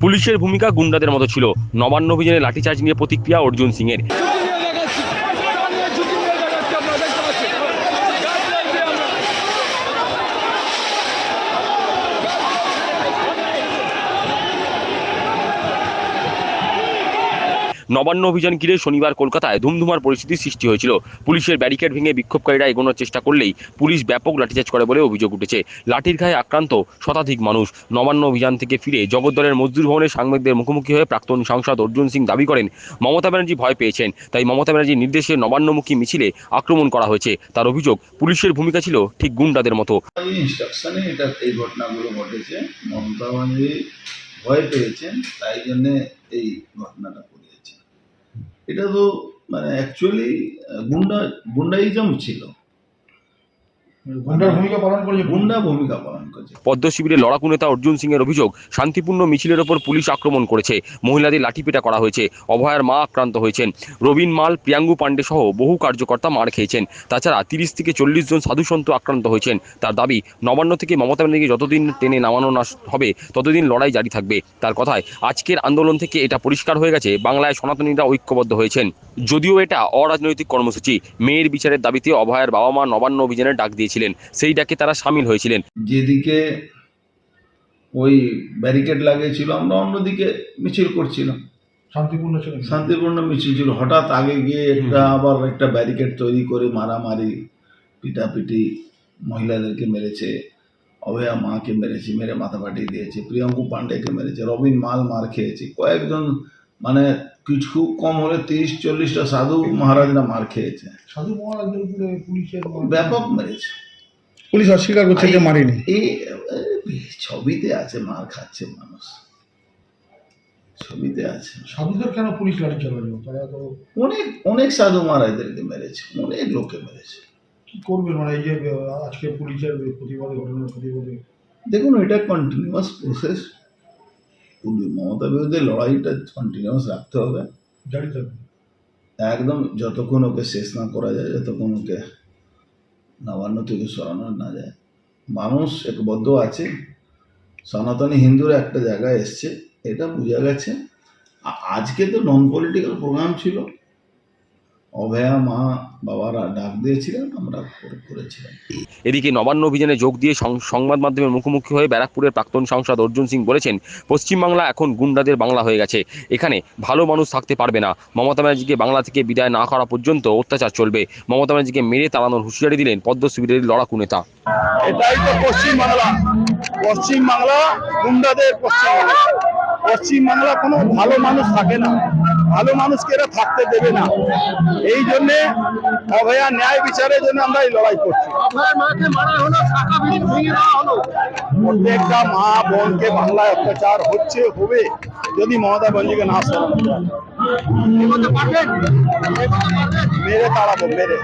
পুলিশের ভূমিকা গুন্ডাদের মতো ছিল। নবান্ন অভিযানে লাঠিচার্জ নিয়ে প্রতিক্রিয়া অর্জুন সিং নবান্ন অভিযান ঘিরে শনিবার কলকাতায় ধুমধুমার পরিস্থিতির সৃষ্টি হয়েছিল। পুলিশের ব্যারিকেড ভেঙে বিক্ষোভকারীরা এগোনোর চেষ্টা করলেই পুলিশ ব্যাপক লাঠিচার্জ করে বলে অভিযোগ উঠেছে। লাঠির ঘায়ে আক্রান্ত শতাধিক মানুষ। নবান্ন অভিযান থেকে ফিরে জগদ্দলের মজদুর ভবনে সাংবাদিকদের মুখোমুখি হয়ে প্রাক্তন সাংসদ অর্জুন সিং দাবি করেন, মমতা ব্যানার্জি ভয় পেয়েছেন, তাই মমতা ব্যানার্জির নির্দেশে নবান্নমুখী মিছিলে আক্রমণ করা হয়েছে। তার অভিযোগ, পুলিশের ভূমিকা ছিল ঠিক গুন্ডাদের মতো। এই ঘটনাগুলো ঘটেছে। মমতা ব্যানার্জি ভয় পেয়েছেন, তাই জন্যে এই ঘটনাটা এটা তো মানে অ্যাকচুয়ালি গুন্ডা গুন্ডাইজম ছিল গুন্ডার ভূমিকা পালন করেছে গুন্ডা ভূমিকা পালন করেছে পদ্ম শিবিরে লড়াকু নেতা অর্জুন সিং এর অভিযোগ শান্তিপূর্ণ মিছিলের ওপর পুলিশ আক্রমণ করেছে। মহিলাদের লাঠিপেটা করা হয়েছে। অভয়ার মা আক্রান্ত হয়েছেন। রবিন মাল প্রিয়াঙ্গু পাণ্ডে সহ বহু কার্যকর্তা মার খেয়েছেন। তাছাড়া তিরিশ থেকে চল্লিশ জন সাধুসন্ত আক্রান্ত হয়েছেন। তার দাবি নবান্ন থেকে মমতা ব্যানার্জিকে যতদিন টেনে নামানো না হবে ততদিন লড়াই জারি থাকবে। তার কথায় আজকের আন্দোলন থেকে এটা পরিষ্কার হয়ে গেছে। বাংলায় সনাতনীরা ঐক্যবদ্ধ হয়েছেন। যদিও এটা অরাজনৈতিক কর্মসূচি মেয়ের বিচারের দাবিতে অভয়ার বাবা মা নবান্ন অভিযানের ডাক দিয়েছিলেন সেই ডাকে তারা সামিল হয়েছিলেন। যেদিকে ওই ব্যারিকেড লাগিয়েছিল আমরা অন্যদিকে মিছিল করছিলাম। শান্তিপূর্ণ ছিল। শান্তিপূর্ণ মিছিল ছিল। হঠাৎ আগে গিয়ে একটা আবার একটা ব্যারিকেড তৈরি করে মারামারি পিটাপিটি মহিলাদেরকে মেরেছে অভয়া মাকে মেরেছে মেরে মাথা ফাটিয়ে দিয়েছে প্রিয়ঙ্কু পাণ্ডেকে মেরেছে রবিন মাল মার খেয়েছে কয়েকজন মানে কিছু কম হলে তিরিশ চল্লিশটা সাধু মহারাজরা মার খেয়েছে। সাধু মহারাজদের উপরে পুলিশের ব্যাপক মেরেছে। পুলিশ অস্বীকার করছে যে মারিনি। ছবিতে আছে মার খাচ্ছে মানুষ। ছবিতে আছে। সাধুদের কেন পুলিশ লাঠি চালালো? তারা তো অনেক অনেক সাধু মারা এদেরকে মেরেছে অনেক লোককে মেরেছে। কি করবেন মানে এই যে আজকে পুলিশের প্রতিবাদে ঘটনার প্রতিবাদে? দেখুন এটা কন্টিনিউয়াস প্রসেস মমতা বিরুদ্ধে লড়াইটা কন্টিনিউয়াস রাখতে হবে। জারি থাকবে একদম যতক্ষণ ওকে শেষ না করা যায় যতক্ষণ ওকে নবান্ন থেকে সরানো না যায়। মানুষ একবদ্ধ আছে। সনাতনী হিন্দুর একটা জায়গায় এসছে, এটা বোঝা গেছে। আজকে তো নন পলিটিক্যাল প্রোগ্রাম ছিল। অভয়া মা বাবারা ডাক দিয়েছিলেন আমরা করেছিলাম। এদিকে নবান্ন অভিযানে যোগ দিয়ে সং- সংবাদ মাধ্যমের মুখোমুখি হয়ে ব্যারাকপুরের প্রাক্তন সাংসদ অর্জুন সিং বলেছেন পশ্চিমবাংলা এখন গুন্ডাদের বাংলা হয়ে গেছে। এখানে ভালো মানুষ থাকতে পারবে না। মমতা ব্যানার্জিকে বাংলা থেকে বিদায় না করা পর্যন্ত অত্যাচার চলবে। মমতা ব্যানার্জিকে মেরে তাড়ানোর হুঁশিয়ারি দিলেন পদ্ম শিবিরের লড়াকু নেতা। এটাই তো পশ্চিম বাংলা পশ্চিম বাংলা গুন্ডাদের পশ্চিম বাংলা পশ্চিম বাংলা কোনো ভালো মানুষ থাকে না। ভালো মানুষকে এরা থাকতে দেবে না। এই জন্যে অভয়া ন্যায় বিচারের জন্য আমরা এই লড়াই করছি। প্রত্যেকটা মা বোনকে বাংলায় অত্যাচার হচ্ছে হবে যদি মমতা বন্দীকে না সরানো যায়। মেরে তাড়াবো মেরে।